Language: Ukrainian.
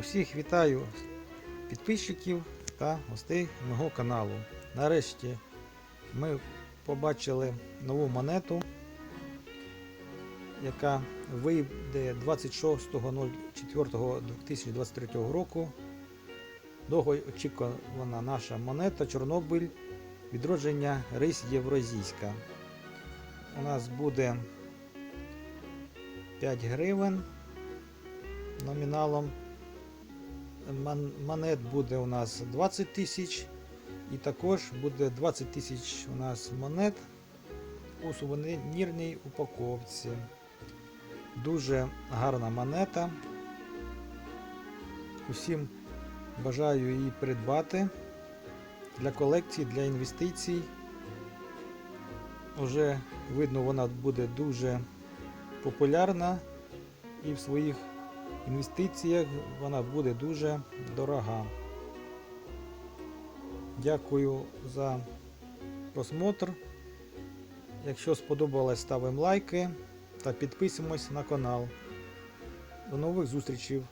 Усіх вітаю підписчиків та гостей мого каналу. Нарешті ми побачили нову монету, яка вийде 26.04.2023 року. Довго очікувана наша монета Чорнобиль відродження Рись Євразійська. У нас буде 5 гривень номіналом. Мон- Монет буде у нас 20 тисяч. І також буде 20 тисяч у нас монет у сувенірній упаковці. Дуже гарна монета. Усім бажаю її придбати для колекції, для інвестицій. Уже видно, вона буде дуже популярна і в своїх інвестиціях вона буде дуже дорога. Дякую за просмотр. Якщо сподобалось, ставимо лайки та підписуємось на канал. До нових зустрічей!